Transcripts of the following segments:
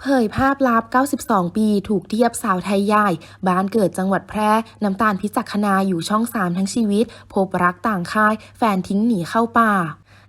เผยภาพลับ 92 ปี ถูกเทียบสาวไทยใหญ่ บ้านเกิดจังหวัดแพร่ น้ำตาลพิจักคณาอยู่ช่อง 3 ทั้งชีวิต พบรักต่างค่าย แฟนทิ้งหนีเข้าป่า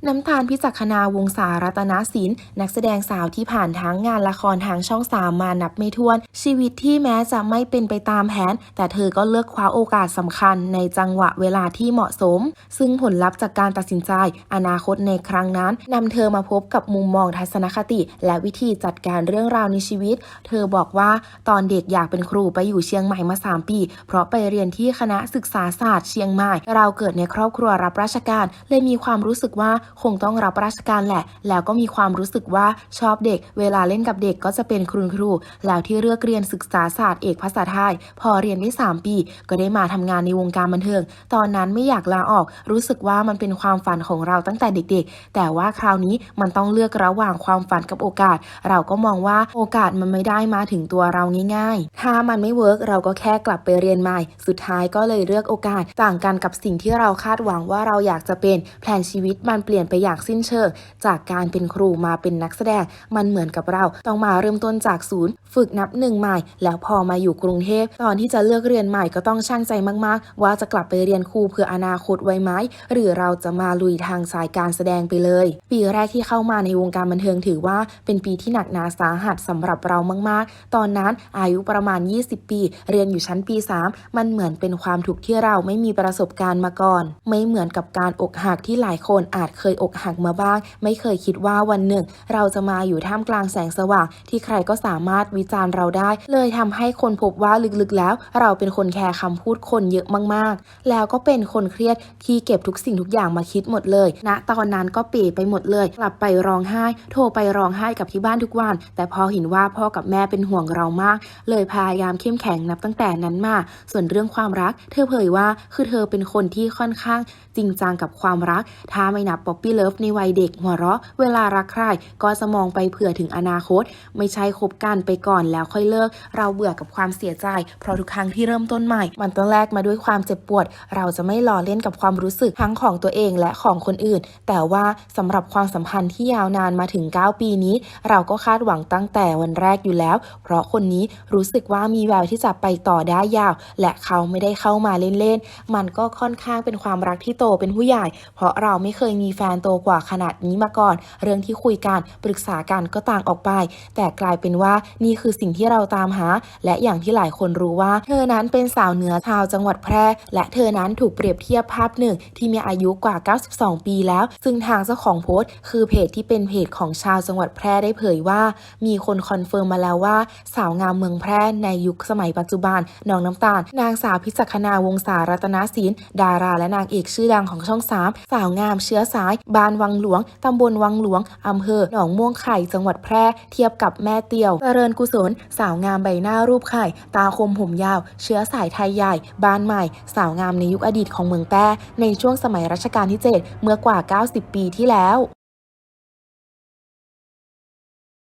น้ำตาลพิจักนาวงศารัตนศิลป์นักแสดงสาวที่ผ่านทั้งงานละครทางช่องสามมานับไม่ถ้วน ชีวิตที่แม้จะไม่เป็นไปตามแผน แต่เธอก็เลือกคว้าโอกาสสำคัญในจังหวะเวลาที่เหมาะสม ซึ่งผลลัพธ์จากการตัดสินใจ อนาคตในครั้งนั้นนำเธอมาพบกับมุมมองทัศนคติ และวิธีจัดการเรื่องราวในชีวิต เธอบอกว่าตอนเด็กอยากเป็นครูไปอยู่เชียงใหม่มา 3 ปี เพราะไปเรียนที่คณะศึกษาศาสตร์เชียงใหม่ เราเกิดในครอบครัวรับราชการ เลยมีความรู้สึกว่าคงต้องรับราชการแหละ แล้วก็มีความรู้สึกว่าชอบเด็ก เวลาเล่นกับเด็กก็จะเป็นครูครู แล้วที่เลือกเรียนศึกษาศาสตร์เอกภาษาไทย พอเรียนได้ 3 ปี ก็ได้มาทำงานในวงการบันเทิง ตอนนั้นไม่อยากลาออก รู้สึกว่ามันเป็นความฝันของเราตั้งแต่เด็กๆ แต่ว่าคราวนี้มันต้องเลือกระหว่างความฝันกับโอกาส เราก็มองว่าโอกาสมันไม่ได้มาถึงตัวเราง่าย ๆ ถ้ามันไม่เวิร์กเราก็แค่กลับไปเรียนใหม่ สุดท้ายก็เลยเลือกโอกาส ต่างกันกับสิ่งที่เราคาดหวังว่าเราอยากจะเป็นแผนชีวิตมันเปลี่ยนลี่ยนไปอย่างสิ้นเชิง จากการเป็นครูมาเป็นนักแสดง มันเหมือนกับเราต้องมาเริ่มต้นจากศูนย์ ฝึกนับหนึ่งใหม่ แล้วพอมาอยู่กรุงเทพ ตอนที่จะเลือกเรียนใหม่ก็ต้องช่างใจมากๆ ว่าจะกลับไปเรียนครูเพื่ออนาคตไว้ไหมหรือเราจะมาลุยทางสายการแสดงไปเลย ปีแรกที่เข้ามาในวงการบันเทิงถือว่า เป็นปีที่หนักหนาสาหัสสำหรับเรามากๆ ตอนนั้นอายุประมาณ 20 ปี เรียนอยู่ชั้นปี 3 มันเหมือนเป็นความทุกข์ที่เราไม่มีประสบการณ์มาก่อน ไม่เหมือนกับการอกหักที่หลายคนอาจเคคยอกหักมาบ้าง ไม่เคยคิดว่าวันหนึ่ง เราจะมาอยู่ท่ามกลางแสงสว่างที่ใครก็สามารถวิจารณ์เราได้ เลยทำให้คนพบว่าลึกๆแล้ว เราเป็นคนแคร์คำพูดคนเยอะมากๆ แล้วก็เป็นคนเครียดที่เก็บทุกสิ่งทุกอย่างมาคิดหมดเลยณนะตอนนั้นก็เป๋ไปหมดเลย กลับไปร้องไห้ โทรไปร้องไห้กับที่บ้านทุกวัน แต่พอเห็นว่าพ่อกับแม่เป็นห่วงเรามาก เลยพยายามเข้มแข็งนับตั้งแต่นั้นมา ส่วนเรื่องความรัก เธอเผยว่าคือเธอเป็นคนที่ค่อนข้างจริงจังกับความรัก ถ้าไม่นับป๊อปี้เลิฟในวัยเด็กหัวเราะ เวลารักใครก็จะมองไปเผื่อถึงอนาคต ไม่ใช่คบกันไปก่อนแล้วค่อยเลิก เราเบื่อกับความเสียใจ เพราะทุกครั้งที่เริ่มต้นใหม่ มันต้องแลกมาด้วยความเจ็บปวด เราจะไม่หล่อเล่นกับความรู้สึกทั้งของตัวเองและของคนอื่น แต่ว่าสำหรับความสัมพันธ์ที่ยาวนานมาถึง 9 ปีนี้ เราก็คาดหวังตั้งแต่วันแรกอยู่แล้ว เพราะคนนี้รู้สึกว่ามีแววที่จะไปต่อได้ยาว และเขาไม่ได้เข้ามาเล่นๆมันก็ค่อนข้างเป็นความรักที่โตเป็นผู้ใหญ่ เพราะเราไม่เคยมีแฟการโตกว่าขนาดนี้มาก่อน เรื่องที่คุยกันปรึกษากันก็ต่างออกไป แต่กลายเป็นว่านี่คือสิ่งที่เราตามหา และอย่างที่หลายคนรู้ว่า เธอนั้นเป็นสาวเหนือชาวจังหวัดแพร่ และเธอนั้นถูกเปรียบเทียบภาพหนึ่งที่มีอายุกว่า 92 ปีแล้ว ซึ่งทางเจ้าของโพสต์ คือเพจที่เป็นเพจของชาวจังหวัดแพร่ได้เผยว่า มีคนคอนเฟิร์มมาแล้วว่า สาวงามเมืองแพร่ในยุคสมัยปัจจุบันน้องน้ำตาล นางสาวพิจักนาวงศารัตนศิลป์ดาราและนางเอกชื่อดังของช่อง 3 สาวงามเชื้อสายบ้านวังหลวง ตำบลวังหลวง อำเภอหนองม่วงไข่ จังหวัดแพร่ เทียบกับแม่เตียว เจริญกุศล สาวงามใบหน้ารูปไข่ ตาคมผมยาว เชื้อสายไทยใหญ่ บ้านใหม่ สาวงามในยุคอดีตของเมืองแป้ในช่วงสมัยรัชกาลที่ 7 เมื่อกว่า 90 ปีที่แล้ว